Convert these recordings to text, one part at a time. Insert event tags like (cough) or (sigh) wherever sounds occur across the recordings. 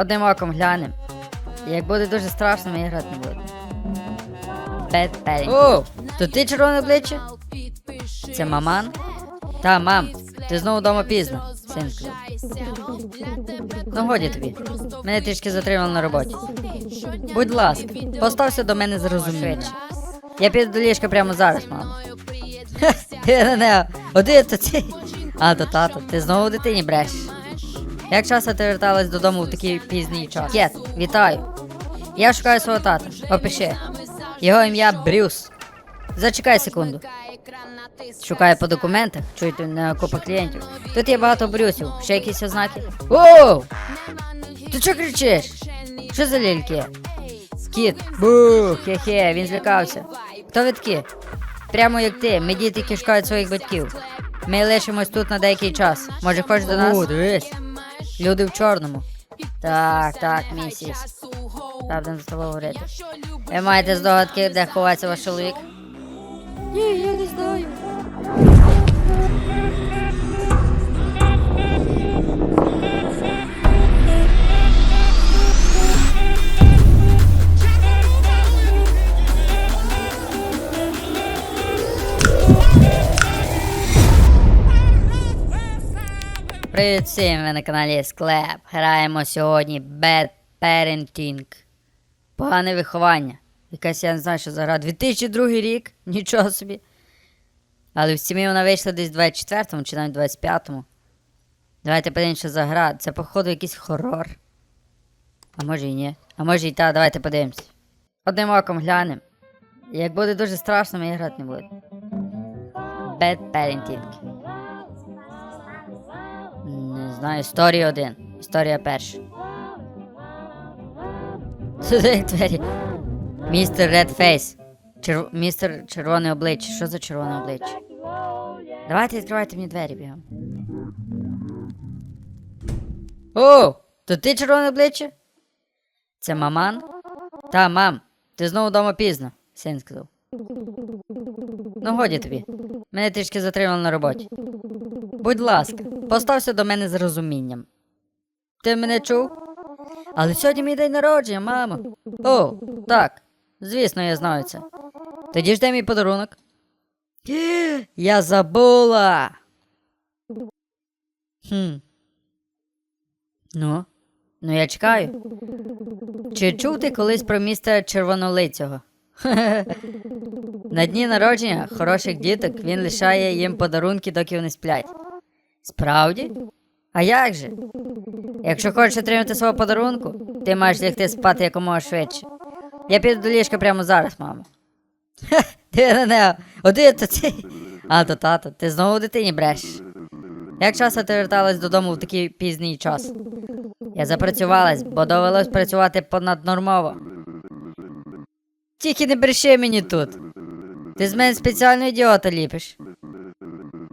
Одним оком глянем. Як буде дуже страшно, ми грати не будемо. Bad. О, то ти червоне обличчя? Це маман? Та, мам, ти знову вдома пізно, син сказав. Ну годі тобі. Мене трішки затримали на роботі. Будь ласка, постався до мене зрозуміло. Я піду до ліжка прямо зараз, мамо. Хе, Ти не, один то ти. А, то тато, ти знову дитині брешеш. Як часто ти верталась додому в такий пізній час? Кет, вітаю. Я шукаю свого тата. Опиши. Його ім'я Брюс. Зачекай секунду. Шукаю по документах, чуєте на купа клієнтів. Тут є багато брюсів, ще якісь ознаки. Оу! Ти чого кричиш? Що за лільки? Кіт. Бу, хе-хе, він злякався. Хто ви такі? Прямо як ти, ми діти, які шукають своїх батьків. Ми лишимось тут на деякий час. Може, хочеш до нас? О, дивись. Люди в чорному. Так, так, місіс. Правда, за тобою говорити. Ви маєте здогадки, де ховається ваш чоловік? Ні, я не знаю. Привіт всім, ви на каналі Склеп. Граємо сьогодні Bad Parenting. Погане виховання. Якась я не знаю, що за гра. 2002 рік, (laughs) нічого собі. Але в стімі вона вийшла десь в 24-му чи навіть 25-му. Давайте подивимося, що за гра. Це, походу, якийсь хорор. А може і ні. А може і та, давайте подивимось. Одним оком глянем. Як буде дуже страшно, ми грати не будемо. Bad Parenting. Знаю, історія один. Історія перша. Як двері. Містер Редфейс. Черв... Містер червоне обличчя. Що за червоне обличчя? Давайте відкривайте мені двері бігом. О! То ти червоне обличчя? Це маман? Та, мам, ти знову вдома пізно, син сказав. Ну, годі тобі. Мене трішки затримали на роботі. Будь ласка, постався до мене з розумінням. Ти мене чув? Але сьогодні мій день народження, мамо. О, так. Звісно, я знаю це. Тоді ж де мій подарунок. (gasps) Я забула. Хм. Ну, ну я чекаю. Чи чув ти колись про містера червонолицього? (laughs) На дні народження хороших діток він лишає їм подарунки, доки вони сплять. Справді? А як же? Якщо хочеш отримати свого подарунку, ти маєш лягти спати якомога швидше. Я піду до ліжка прямо зараз, мамо. Ха, ти на не, один то ти. А то тато, ти знову дитині брешеш. Як часто ти верталась додому в такий пізній час? Я запрацювалась, бо довелось працювати понаднормово. Тільки не бреши мені тут. Ти з мене спеціально ідіота ліпиш.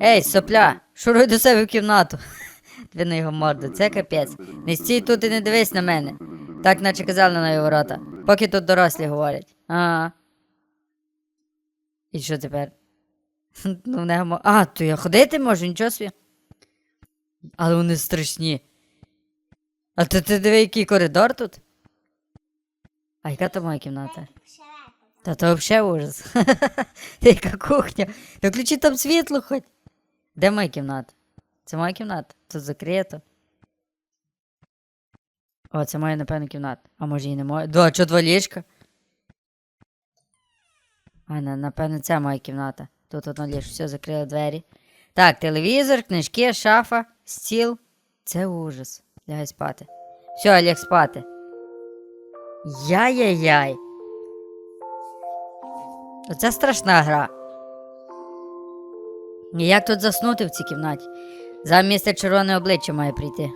Ей, сопля, шуруй до себе в кімнату. (laughs) Дві на його морду, це капець. Не стій тут і не дивись на мене. Так наче казали на нові ворота. Поки тут дорослі говорять. Ага. І що тепер? (laughs) Ну, в нього. А, то я ходити можу, нічого собі. Але вони страшні. А то ти диви, який коридор тут? А яка то моя кімната? Та то взагалі ужас. (laughs) Та яка кухня. Та включи там світло хоч. Де моя кімната? Це моя кімната. Тут закрито. О, це моя, напевно, кімната. А може і не моя. Два, що два ліжка? А, на- напевно, це моя кімната. Тут одно ліжко, все, закрили двері. Так, телевізор, книжки, шафа, стіл. Це ужас. Лягай спати. Все, ляг спати. Яй-яй-яй. Оце страшна гра. Як тут заснути в цій кімнаті? Містер червоне обличчя має прийти.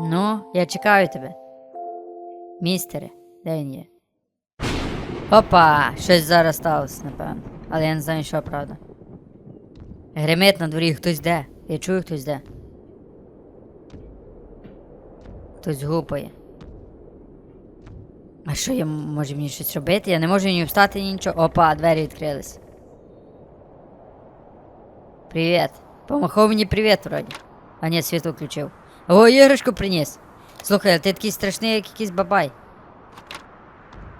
Ну, я чекаю тебе. Містере, де він є? Опа! Щось зараз сталося, напевно. Але я не знаю, що правда. Гримить на дворі, хтось де. Я чую, хтось де. Хтось гупає. А що я м- може мені щось робити? Я не можу ні встати, ні нічого. Опа, двері відкрились. Привіт. Помахав мені привіт вроді. А ні, світло включив. О, іграшку приніс. Слухай, а ти такий страшний, як якийсь бабай.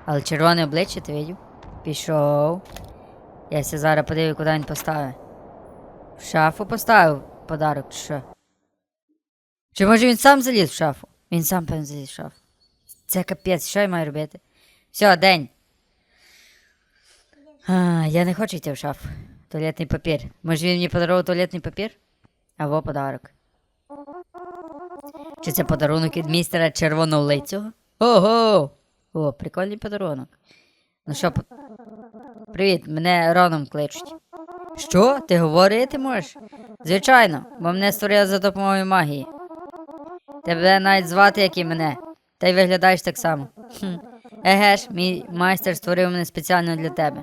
Але червоне обличчя ти видів? Пішов. Я ся зараз подивлю, куди він поставив. В шафу поставив подарок, чи що? Чи може він сам заліз в шафу? Він сам певно заліз в шафу. Це капець, що я маю робити? Все, день. А, я не хочу йти в шафу. Туалетний папір. Може він мені подарував туалетний папір? Або подарок. Чи це подарунок від містера червонолицього? Ого! О, прикольний подарунок. Ну що, п- привіт, мене Роном кличуть. Що? Ти говорити можеш? Звичайно, бо мене створили за допомогою магії. Тебе навіть звати, як і мене, та й виглядаєш так само. Хм. Еге ж, мій майстер створив мене спеціально для тебе.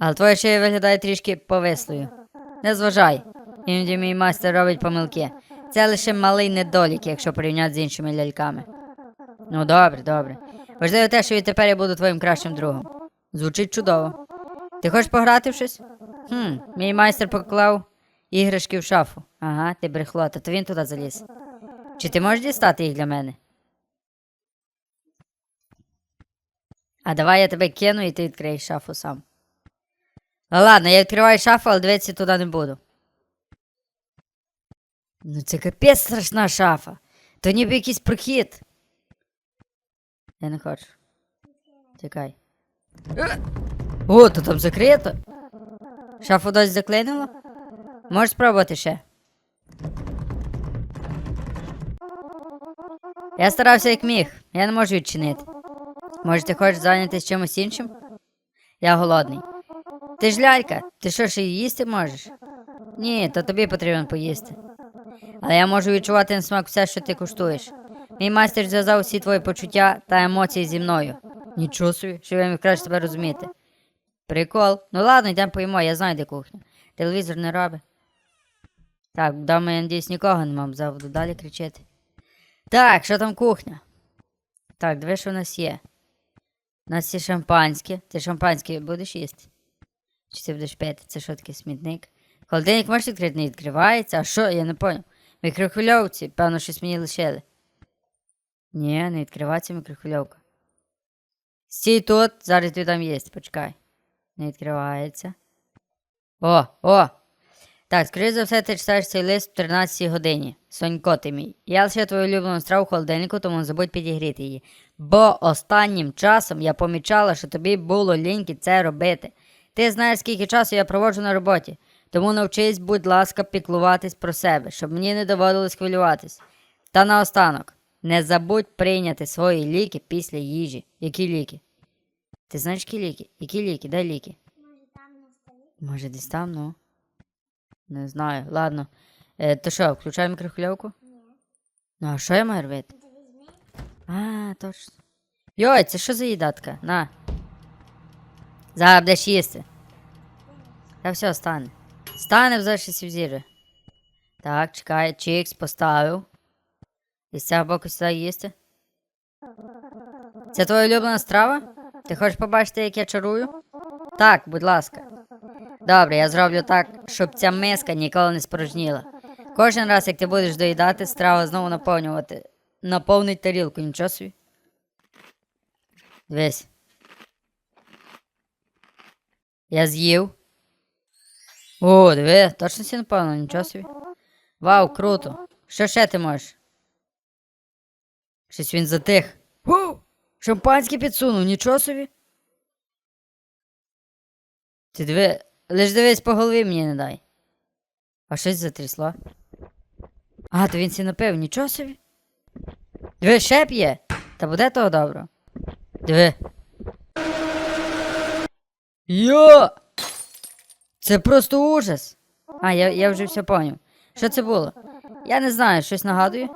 Але твоя шия виглядає трішки повислою. Не зважай. Іноді мій майстер робить помилки. Це лише малий недолік, якщо порівняти з іншими ляльками. Ну, добре, добре. Важливо те, що відтепер я буду твоїм кращим другом. Звучить чудово. Ти хочеш пограти в щось? Хм, мій майстер поклав іграшки в шафу. Ага, ти брехлота, то він туди заліз. Чи ти можеш дістати їх для мене? А давай я тебе кину і ти відкриєш шафу сам. Ну ладно, я відкриваю шафу, але дивитися туди не буду. Ну це капець страшна шафа. То ніби якийсь прохід. Я не хочу. Тікай. Е! О, то там закрито. Шафу досі заклинило? Можеш спробувати ще. Я старався як міг, я не можу відчинити. Може, ти хочеш зайнятися чимось іншим? Я голодний. Ти ж лялька, ти що ще їсти можеш? Ні, то тобі потрібно поїсти. Але я можу відчувати на смак все, що ти куштуєш. Мій майстер зв'язав всі твої почуття та емоції зі мною. Нічого собі, що я міг краще тебе розуміти. Прикол. Ну ладно, йдемо поїмо, я знаю, де кухня. Телевізор не робить. Так, вдома, я надіюсь, нікого не мав, завжди далі кричати. Так, що там кухня? Так, диви, що в нас є. У нас є шампанське. Ти шампанське будеш їсти? Чи ти будеш? Це що таке смітник? Холодильник можеш відкрити, не відкривається. А що? Я не поняв. Мікрохвильовці, певно, щось мені лишили. Ні, не відкривається мікрохвильовка. Стій тут, зараз ти там є, почекай. Не відкривається. О, о! Так, скоріше за все, ти читаєш цей лист в 13 годині. Сонько ти мій. Я лише твою улюблену страву в холодильнику, тому не забудь підігріти її. Бо останнім часом я помічала, що тобі було ліньки це робити. Ти знаєш, скільки часу я проводжу на роботі, тому навчись, будь ласка, піклуватись про себе, щоб мені не доводилось хвилюватись. Та наостанок, не забудь прийняти свої ліки після їжі. Які ліки? Ти знаєш, які ліки? Які ліки? Дай ліки. Може, десь там, ну. Не знаю. Ладно. Е, то що, включай мікрохвильовку? Ні. Ну, а що я маю робити? А, точно. Йой, це що за їдатка? На. Зараз будеш їсти. Та все, стане. Стане в зараз взіре. Так, чекай, чікс поставив. І з цього боку сюди їсти. Це твоя улюблена страва? Ти хочеш побачити, як я чарую? Так, будь ласка. Добре, я зроблю так, щоб ця миска ніколи не спорожніла. Кожен раз, як ти будеш доїдати, страва знову наповнювати. Наповнить тарілку, нічого собі. Дивись. Я з'їв. О, диви, точно всі наповнено, нічого собі. Вау, круто. Що ще ти можеш? Щось він затих. О, шампанське підсунув, нічого собі. Ти диви, лиш дивись по голові мені не дай. А щось затрясло. А, то він сі напив, нічого собі. Диви, ще п'є. Та буде того добро. Диви. Йо! Це просто ужас. А, я, я вже все поняв. Що це було? Я не знаю, щось нагадує.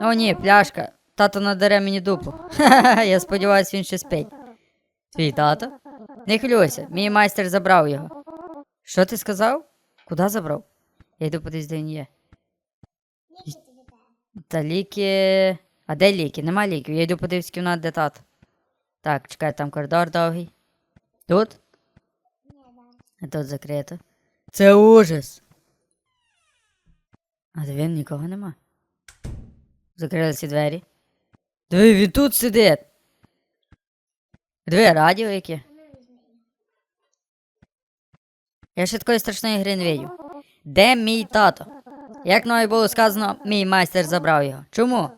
О, ні, пляшка. Тато надаре мені дупу. Ха-ха, я сподіваюся, він ще спить. Твій тато? Не хвилюйся, мій майстер забрав його. Що ти сказав? Куди забрав? Я йду подивись, де він є. Та ліки. А де ліки? Нема ліків. Я йду подивись кімнат, де тато. Так, чекай, там коридор довгий. Тут? А тут закрито. Це ужас. А диви, нікого нема. Закрилися двері. Диви, він тут сидить. Диви, радіо яке. Я ще такої страшної гри не видів. Де мій тато? Як мною було сказано, мій майстер забрав його. Чому?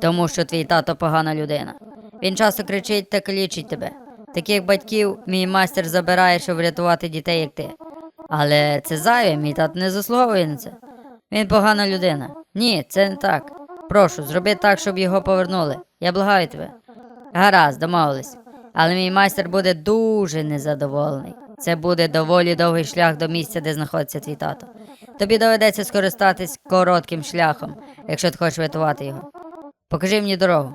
Тому що твій тато погана людина. Він часто кричить та калічить тебе. Таких батьків мій майстер забирає, щоб врятувати дітей, як ти. Але це зайве, мій тато не заслуговує на це. Він погана людина. Ні, це не так. Прошу, зроби так, щоб його повернули. Я благаю тебе. Гаразд, домовились. Але мій майстер буде дуже незадоволений. Це буде доволі довгий шлях до місця, де знаходиться твій тато. Тобі доведеться скористатись коротким шляхом, якщо ти хочеш врятувати його. Покажи мені дорогу.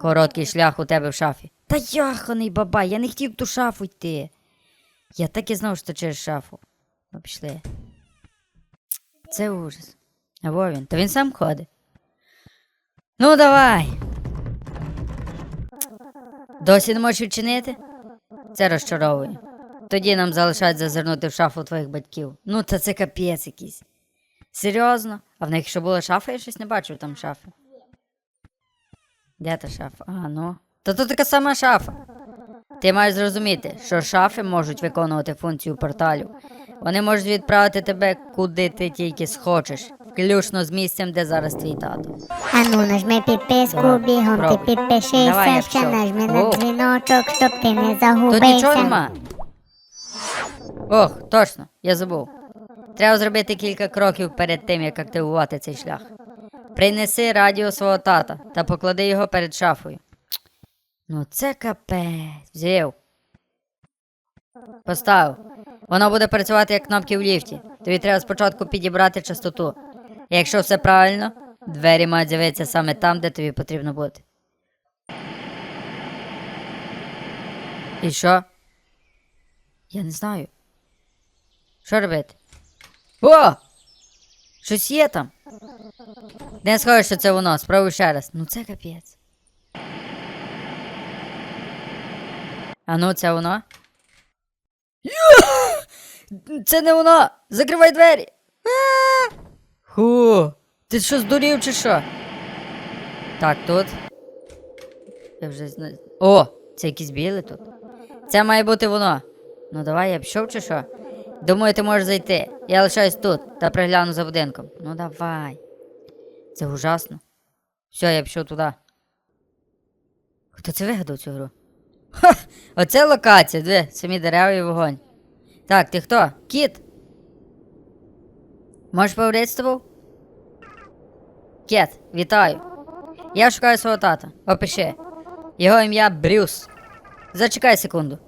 Короткий шлях у тебе в шафі. Та яханий бабай, я не хотів в ту шафу йти. Я так і знав, що через шафу. Ну, пішли. Це ужас. А во він? Та він сам ходить. Ну, давай. Досі не можеш відчинити? Це розчаровує. Тоді нам залишається зазирнути в шафу твоїх батьків. Ну, та це капець якийсь. Серйозно? А в них ще була шафа, я щось не бачив там шафи. Де та шафа? А, ну. Та тут така сама шафа. Ти маєш зрозуміти, що шафи можуть виконувати функцію порталю. Вони можуть відправити тебе куди ти тільки схочеш, включно з місцем, де зараз твій тато. Ану, нажми підписку, бігом ти пробуй. підпишися, Давай, я ще пішов. нажми на О. дзвіночок, щоб ти не Тут нічого загубився. нема. Ох, точно, я забув. Треба зробити кілька кроків перед тим, як активувати цей шлях. Принеси радіо свого тата та поклади його перед шафою. Ну це капець. Взяв. Поставив. Воно буде працювати як кнопки в ліфті. Тобі треба спочатку підібрати частоту. Якщо все правильно, двері мають з'явитися саме там, де тобі потрібно бути. І що? Я не знаю. Що робити? О! Щось є там. Не схоже, що це воно, спробуй ще раз. Ну це капець. А ну, це воно? (gasps) Це не воно! Закривай двері! Ху! Ти що здурів чи що? Так, тут. Я вже знаю. О! Це якісь білі тут. Це має бути воно. Ну давай я пішов чи що? Думаю, ти можеш зайти. Я лишаюсь тут та пригляну за будинком. Ну давай. Це ужасно. Все, я пішов туди. Хто це вигадав цю гру? Ха! Оце локація, диви, самі дерева і вогонь. Так, ти хто? Кіт? Можеш поговорити з тобою? Кіт, вітаю. Я шукаю свого тата. Опиши. Його ім'я Брюс. Зачекай секунду.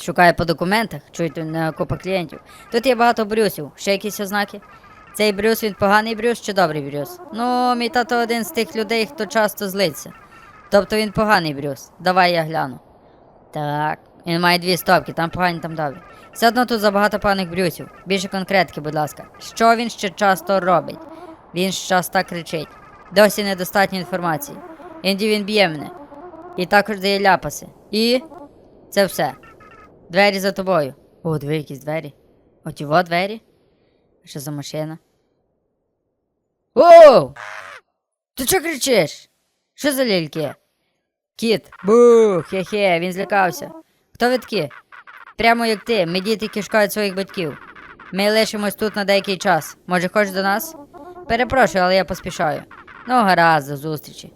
Шукаю по документах, чуєте, на купа клієнтів. Тут є багато брюсів. Ще якісь ознаки? Цей брюс він поганий брюс чи добрий брюс? Ну, мій тато один з тих людей, хто часто злиться. Тобто він поганий брюс. Давай я гляну. Так, він має дві стопки, там погані, там добрі. Все одно тут забагато поганих брюсів. Більше конкретики, будь ласка. Що він ще часто робить? Він часто кричить. Досі недостатньо інформації. Інді він б'є мене. І також дає ляпаси. І. Це все. Двері за тобою. О, диви, якісь двері. От його двері. Що за машина? Оу! Ти чого кричиш? Що за лільки? Кіт. Бу, хе-хе, він злякався. Хто ви такі? Прямо як ти, ми діти кишкають своїх батьків. Ми лишимось тут на деякий час. Може, хочеш до нас? Перепрошую, але я поспішаю. Ну, гаразд, до зустрічі.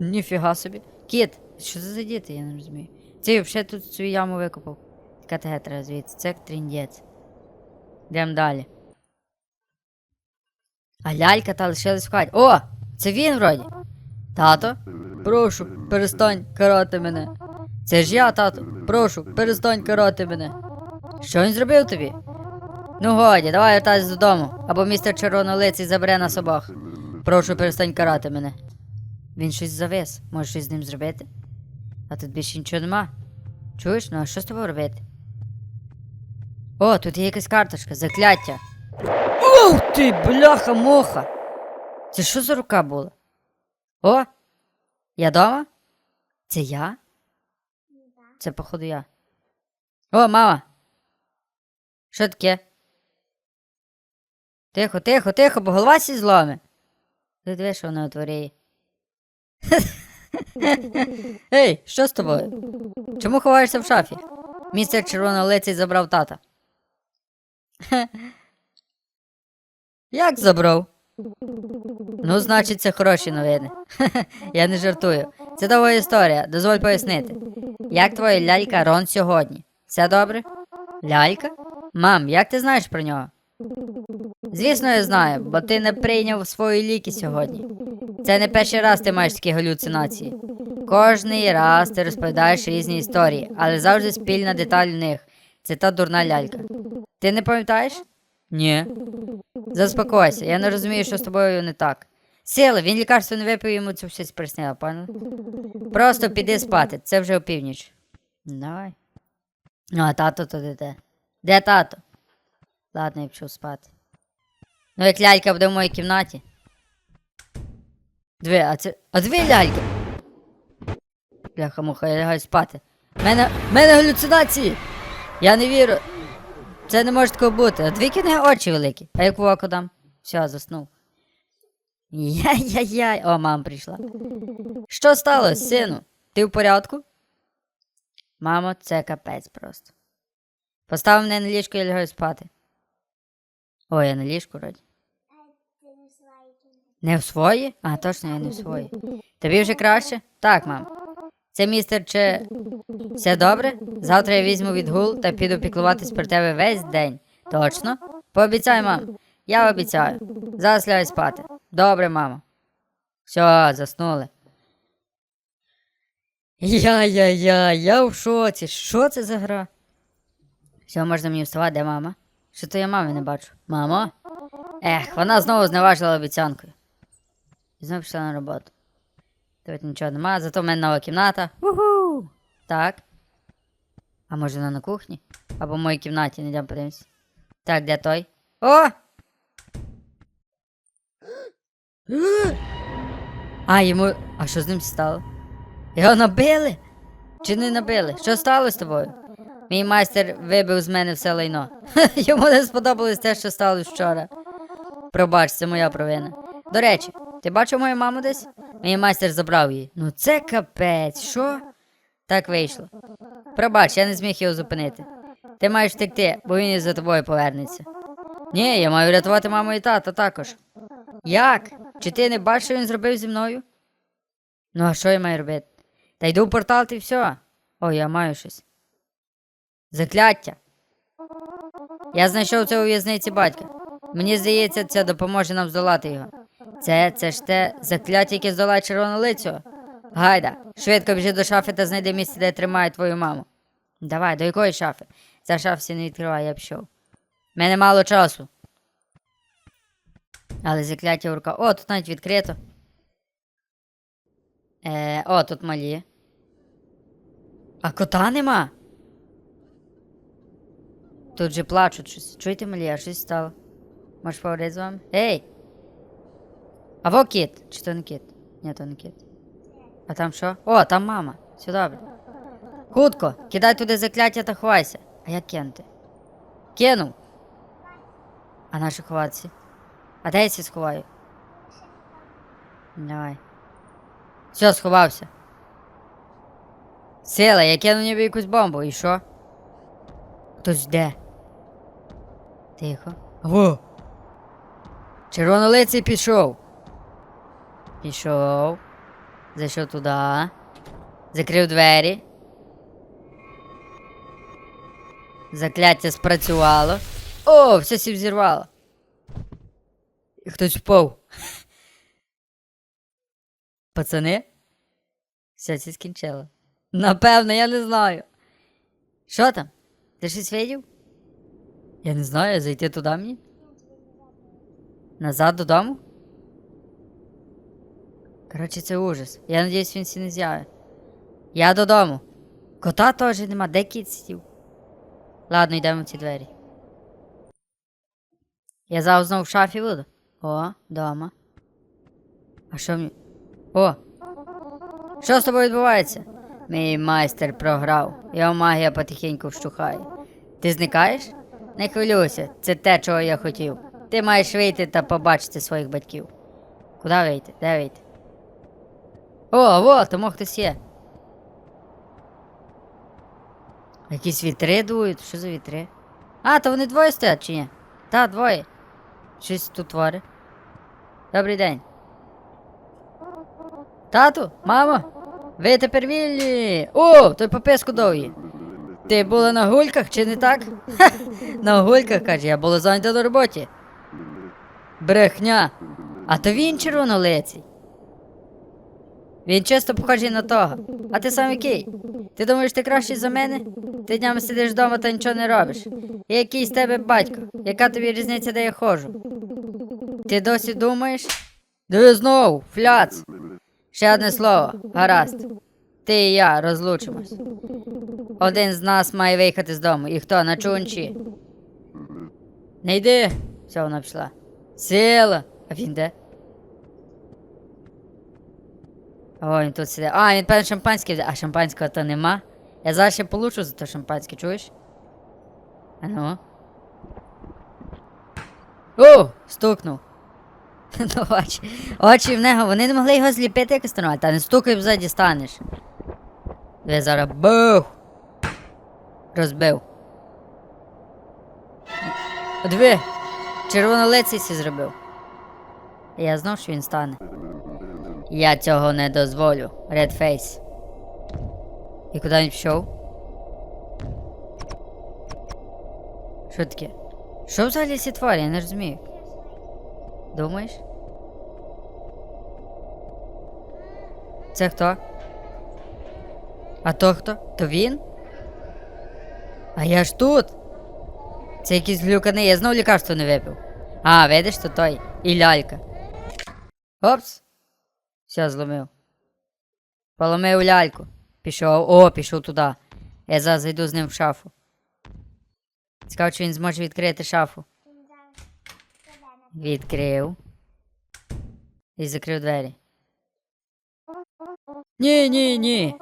Ніфіга собі. Кіт, що це за діти, я не розумію. Це взагалі тут свою яму викопав. Теге звідси, це тріндець. Йдемо далі. А лялька та лишилась в хаті. О! Це він вроді. Тато? Прошу, перестань карати мене. Це ж я, тато. Прошу, перестань карати мене. Що він зробив тобі? Ну годі, давай вертайся додому, або містер червонолиций забере нас обох. Прошу, перестань карати мене. Він щось завис, може щось з ним зробити? А тут більше нічого нема. Чуєш? Ну а що з тобою робити? О, тут є якась карточка, закляття. Ух ти, бляха муха! Це що за рука була? О! Я дома? Це я? Це, походу, я. О, мама! Що таке? Тихо, тихо, тихо, бо голова сі зломе. Ти диви, що вона отворіє. (laughs) Ей, що з тобою? Чому ховаєшся в шафі? Містер червонолиций забрав тата. (laughs) Як забрав? Ну, значить, це хороші новини. (laughs) Я не жартую. Це довга історія, дозволь пояснити. Як твоя лялька Рон сьогодні? Все добре? Лялька? Мам, як ти знаєш про нього? Звісно, я знаю, бо ти не прийняв свої ліки сьогодні. Це не перший раз ти маєш такі галюцинації. Кожний раз ти розповідаєш різні історії, але завжди спільна деталь в них. Це та дурна лялька. Ти не пам'ятаєш? Ні. Заспокойся, я не розумію, що з тобою не так. Сила, він лікарство не випив, йому це все сприсняло, пане. Просто піди спати, це вже опівніч. Давай. Ну, а тато то де де? Де тато? Ладно, я пішов спати. Ну, як лялька буде в моїй кімнаті. Дві, а це. А дві ляльки. Бляха муха, я лягаю спати. Мене. Мене галюцинації! Я не вірю. Це не може такого бути. А дві кіни очі великі. А як око дам? Все, заснув. Яй-яй-яй. О, мама прийшла. Що сталося, сину? Ти в порядку? Мамо, це капець просто. Постав мене на ліжко і лягаю спати. Ой, я на ліжку раді. Не в свої? А, точно, я не в свої. Тобі вже краще? Так, мам. Це містер чи. Все добре? Завтра я візьму відгул та піду піклуватись про тебе весь день. Точно? Пообіцяй, мам. Я обіцяю. Зараз лягай спати. Добре, мамо. Все, заснули. Я-я-я, я в шоці. Що це за гра? Все, можна мені вставати, де мама? Що то я мами не бачу? Мамо? Ех, вона знову зневажила обіцянкою. І знову пішла на роботу. Тут нічого нема, зато в мене нова кімната. Уху! Так. А може вона на кухні? Або в моїй кімнаті, не йдемо подивимось. Так, де той? О! А, йому. А що з ним стало? Його набили? Чи не набили? Що сталося з тобою? Мій майстер вибив з мене все лайно. (laughs) Йому не сподобалось те, що сталося вчора. Пробач, це моя провина. До речі, ти бачив мою маму десь? Мій майстер забрав її. Ну це капець, що? Так вийшло. Пробач, я не зміг його зупинити. Ти маєш втекти, бо він і за тобою повернеться. Ні, я маю рятувати маму і тата також. Як? Чи ти не бачиш, що він зробив зі мною? Ну, а що я маю робити? Та йду в портал і все. О, я маю щось. Закляття. Я знайшов це у в'язниці батька. Мені здається, це допоможе нам здолати його. Це, це ж те закляття, яке здолає червону лицю. Гайда, швидко біжи до шафи та знайди місце, де тримає твою маму. Давай, до якої шафи? Ця шафа всі не відкриває, я пішов. Мене мало часу. Але закляття в руках. О, тут навіть відкрито. Е, о, тут малі. А кота нема. Тут же плачуть щось. Чуєте, малі, а щось стало. Можеш поговорити з вами? Ей! А во кіт! Чи то не кіт? Ні, то не кіт. А там що? О, там мама. Все добре. Хутко, кидай туди закляття та ховайся. А як кинути? Кинув. А наші ховатися? А де я ці сховаю? Давай. Все, сховався. Сила, я кину ніби якусь бомбу, і що? Хтось де? Тихо. Во. Червонолиций пішов. Пішов. Зайшов туди. Закрив двері. Закляття спрацювало. О, все сів зірвало. І хтось впав. (laughs) Пацани? Все це скінчило. Напевно, я не знаю. Що там? Ти щось видів? Я не знаю, зайти туди мені? Назад додому? Коротше, це ужас. Я надіюсь, він сі не з'явить. Я додому. Кота теж нема, де кіт сидів? Ладно, йдемо в ці двері. Я зараз знову в шафі буду. О, дома. А що мені. О! Що з тобою відбувається? Мій майстер програв. Його магія потихеньку вщухає. Ти зникаєш? Не хвилюйся, це те, чого я хотів. Ти маєш вийти та побачити своїх батьків. Куди вийти? Де вийти? О, во, тому хтось є. Якісь вітри дують. Що за вітри? А, то вони двоє стоять чи ні? Та, двоє. Щось тут творить. Добрий день. Тату, мамо, ви тепер вільні. О, той пописку довгі. Ти була на гульках чи не так? Ха, (laughs) на гульках, каже, я була зайнята на роботі. Брехня. А то він червонолиций. Він чисто похожий на того. А ти сам який? Ти думаєш, ти кращий за мене? Ти днями сидиш вдома та нічого не робиш. І який з тебе батько? Яка тобі різниця, де я ходжу? Ти досі думаєш? Диви знову, фляц. Ще одне слово, гаразд. Ти і я розлучимось. Один з нас має виїхати з дому. І хто на чунчі? Не йди. Все, вона пішла. Сила. А він де? О, він тут сидить. А, він певно шампанське взяв. А шампанського то нема. Я зараз ще получу за то шампанське, чуєш? А ну. О! Стукнув. (laughs) Ну, очі. Очі в нього, вони не могли його зліпити якось нормально, та не стукай ззаді станеш. Ви зараз бух! Розбив. Диви! Червонолиций зробив. Я знав, що він стане. Я цього не дозволю. Редфейс. І куди він пішов? Що таке? Що взагалі сі творі? Я не розумію. Думаєш? Це хто? А то хто? То він? А я ж тут. Це якийсь глюканий, я знов лікарство не випив. А, видиш, то той. І лялька. Опс. Все, зломив. Поломив ляльку. Пішов. О, пішов туди. Я зараз зайду з ним в шафу. Цікаво, чи він зможе відкрити шафу. Відкрив. І закрив двері. Ні, ні, ні.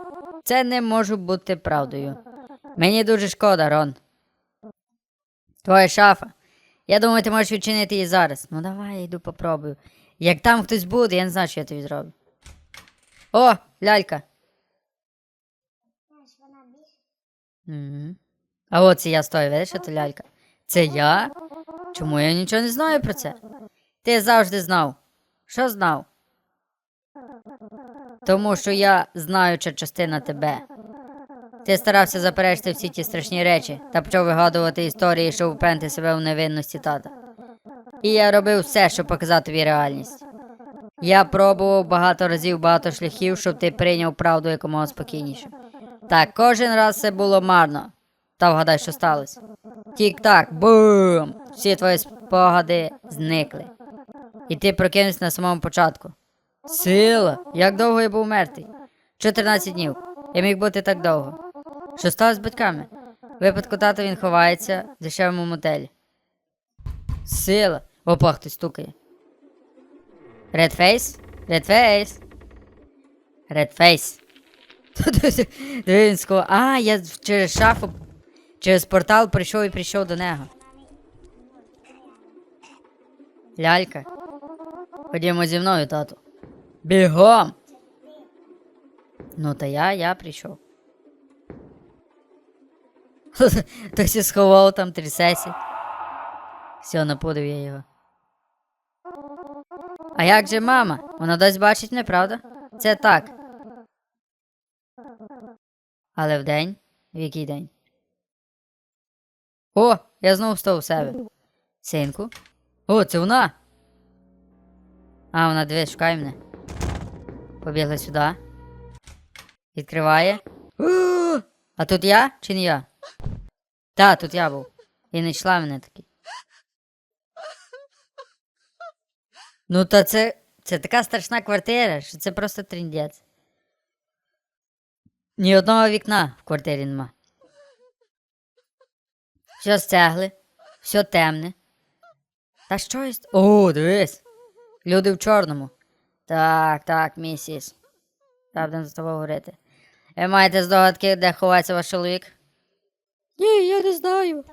Це не може бути правдою. Мені дуже шкода, Рон. Твоя шафа. Я думаю, ти можеш відчинити її зараз. Ну давай, я йду попробую. Як там хтось буде, я не знаю, що я тобі зроблю. О, лялька. Угу. А от це я стою, видиш, це лялька. Це я? Чому я нічого не знаю про це? Ти завжди знав. Що знав? Тому що я знаюча частина тебе. Ти старався заперечити всі ті страшні речі та почав вигадувати історії, щоб впевнити себе в невинності тата. І я робив все, щоб показати тобі реальність. Я пробував багато разів багато шляхів, щоб ти прийняв правду якомога спокійніше. Так, кожен раз це було марно. Та вгадай, що сталося. Тік-так, бум! Всі твої спогади зникли. І ти прокинувся на самому початку. Сила! Як довго я був мертвий? 14 днів. Я міг бути так довго. Що сталося з батьками? В випадку тата він ховається в дешевому мотелі. Сила! Опа, хтось стукає. Редфейс? Редфейс? Редфейс. Сховав. А, я через шафу, через портал прийшов і прийшов до нього. Лялька. Ходімо зі мною, тату. Бігом. Ну, та я, я прийшов. (laughs) Всі сховав там трясесі. Все, напудив я його. А як же мама? Вона досі бачить мене, правда? Це так. Але вдень? В який день? О, я знову встав у себе. Синку. О, це вона. А, вона дивись, шукає мене. Побігла сюди. Відкриває. А тут я чи не я? Та, тут я був. І не йшла мене таки. Ну, та це. Це така страшна квартира, що це просто тріндець. Ні одного вікна в квартирі нема. Все з цегли, все темне. Та щось. О, дивись. Люди в чорному. Так, так, місіс. Будемо з тобою говорити. Ви маєте здогадки, де ховається ваш чоловік? Ні, я не знаю.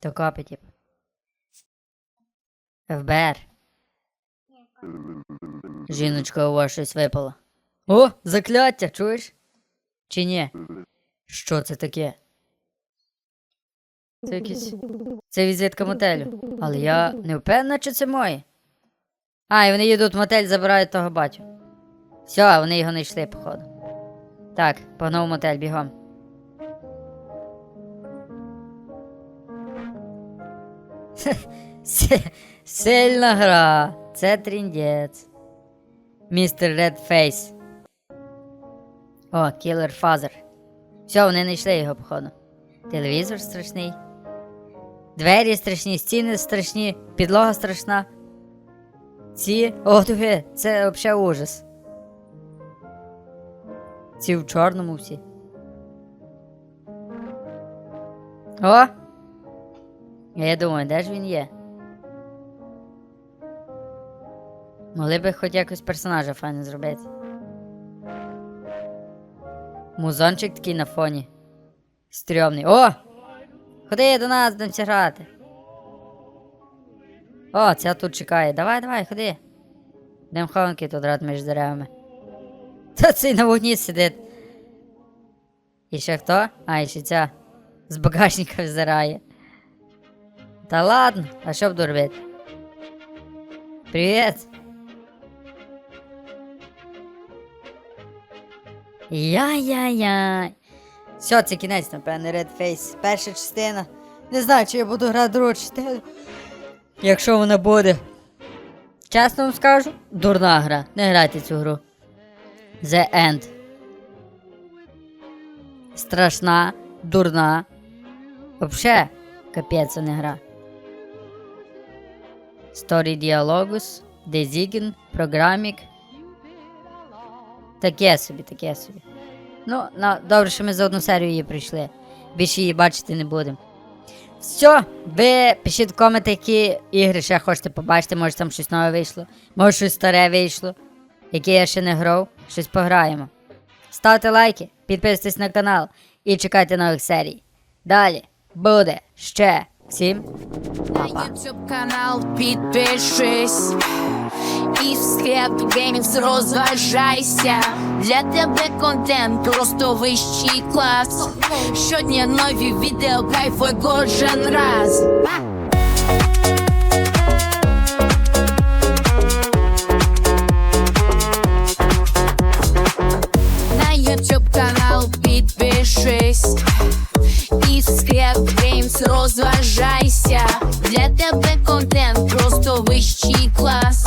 То капи, типу. ФБР. Жіночка, у вас щось випало. О, закляття, чуєш? Чи ні? Що це таке? Це якийсь. Це візитка мотелю. Але я не впевнена, чи це моє. А, і вони їдуть в мотель, забирають того батю. Все, вони його не йшли, походу. Так, погнав в мотель бігом. Си- Сильна гра. Це тріндець. Містер Редфейс. О, кілер Фазер. Все, вони знайшли його, походу. Телевізор страшний. Двері страшні, стіни страшні, підлога страшна. Ці. О, диви, це взагалі ужас. Ці в чорному всі. О! Я думаю, де ж він є? Могли би хоч якось персонажа файно зробити. Музончик такий на фоні. Стрьомний. О! Ходи до нас, будемо грати. О, ця тут чекає. Давай, давай, ходи. Йдемо хованки тут рад між деревами. Та цей на вогні сидить. І ще хто? А, і ще ця з багажника взирає. Та ладно, а що буду робити? Привіт! Яй-яй-яй. Все, це кінець, напевне, Red Face. Перша частина. Не знаю, чи я буду грати другу частину. Якщо вона буде. Чесно вам скажу, дурна гра. Не грайте цю гру. The End. Страшна, дурна. Вообще, капець, не гра. Story Dialogus, Desigen, Програмік. Таке собі, таке собі. Ну, на, добре, що ми за одну серію її прийшли. Більше її бачити не будемо. Все, ви пишіть в коменти, які ігри ще хочете побачити, може там щось нове вийшло, може щось старе вийшло, яке я ще не грав, щось пограємо. Ставте лайки, підписуйтесь на канал і чекайте нових серій. Далі буде ще. Всім На YouTube канал підпишись і в геймінг розважайся. Для тебе контент просто вищий клас. Щодня нові відео, кайфуй кожен раз. Підпишись і в склеп геймс розважайся. Для тебе контент просто вищий клас.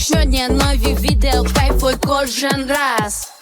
Щодня нові відео, кайфуй кожен раз.